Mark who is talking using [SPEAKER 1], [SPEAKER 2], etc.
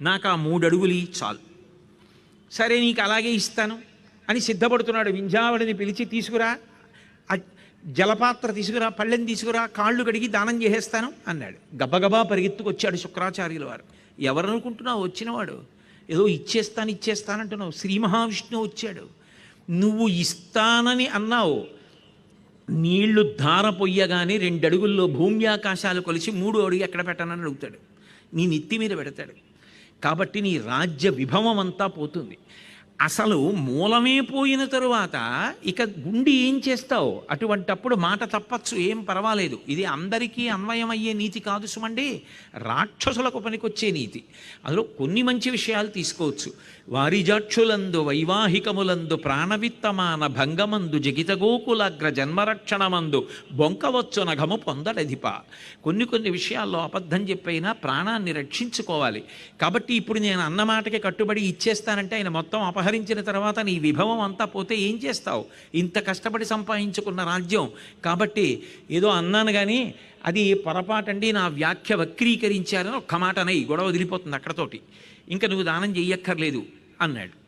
[SPEAKER 1] నాకు ఆ మూడు అడుగులు చాలు. సరే నీకు అలాగే ఇస్తాను అని సిద్ధపడుతున్నాడు వింజావడిని పిలిచి తీసుకురా జలపాత్ర తీసుకురా పళ్ళెం తీసుకురా కాళ్ళు కడిగి దానం చేసేస్తాను అన్నాడు. గబగబా పరిగెత్తుకొచ్చాడు శుక్రాచార్యుల వారు. ఎవరనుకుంటున్నావు వచ్చినవాడు? ఏదో ఇచ్చేస్తాను ఇచ్చేస్తానంటున్నావు శ్రీ మహావిష్ణువు వచ్చాడు. నువ్వు ఇస్తానని అన్నావు. నీళ్ళు ధార పొయ్యగానే రెండు అడుగుల్లో కొలిచి మూడు అడుగు ఎక్కడ పెట్టానని అడుగుతాడు. నీ నెత్తి మీద పెడతాడు. కాబట్టి నీ రాజ్య విభవం అంతా పోతుంది. అసలు మూలమే పోయిన తరువాత ఇక గుండి ఏం చేస్తావు? అటువంటప్పుడు మాట తప్పచ్చు ఏం పర్వాలేదు. ఇది అందరికీ అన్వయమయ్యే నీతి కాదు సుమండి. రాక్షసులకు పనికొచ్చే నీతి. అందులో కొన్ని మంచి విషయాలు తీసుకోవచ్చు. వారిజాక్షులందు వైవాహికములందు ప్రాణవిత్తమాన భంగమందు జగితగోకులాగ్ర జన్మరక్షణమందు బొంకవచ్చు నఘము పొందడధిప. కొన్ని కొన్ని విషయాల్లో అబద్ధం చెప్పైనా ప్రాణాన్ని రక్షించుకోవాలి. కాబట్టి ఇప్పుడు నేను అన్నమాటకి కట్టుబడి ఇచ్చేస్తానంటే ఆయన మొత్తం అపహరించిన తర్వాత నీ విభవం అంతా పోతే ఏం చేస్తావు? ఇంత కష్టపడి సంపాదించుకున్న రాజ్యం. కాబట్టి ఏదో అన్నాను కానీ అది పొరపాటండి నా వ్యాఖ్య వక్రీకరించారని ఒక్క మాట అనయి గొడవ వదిలిపోతుంది అక్కడతోటి. ఇంకా నువ్వు దానం చెయ్యక్కర్లేదు అన్నాడు.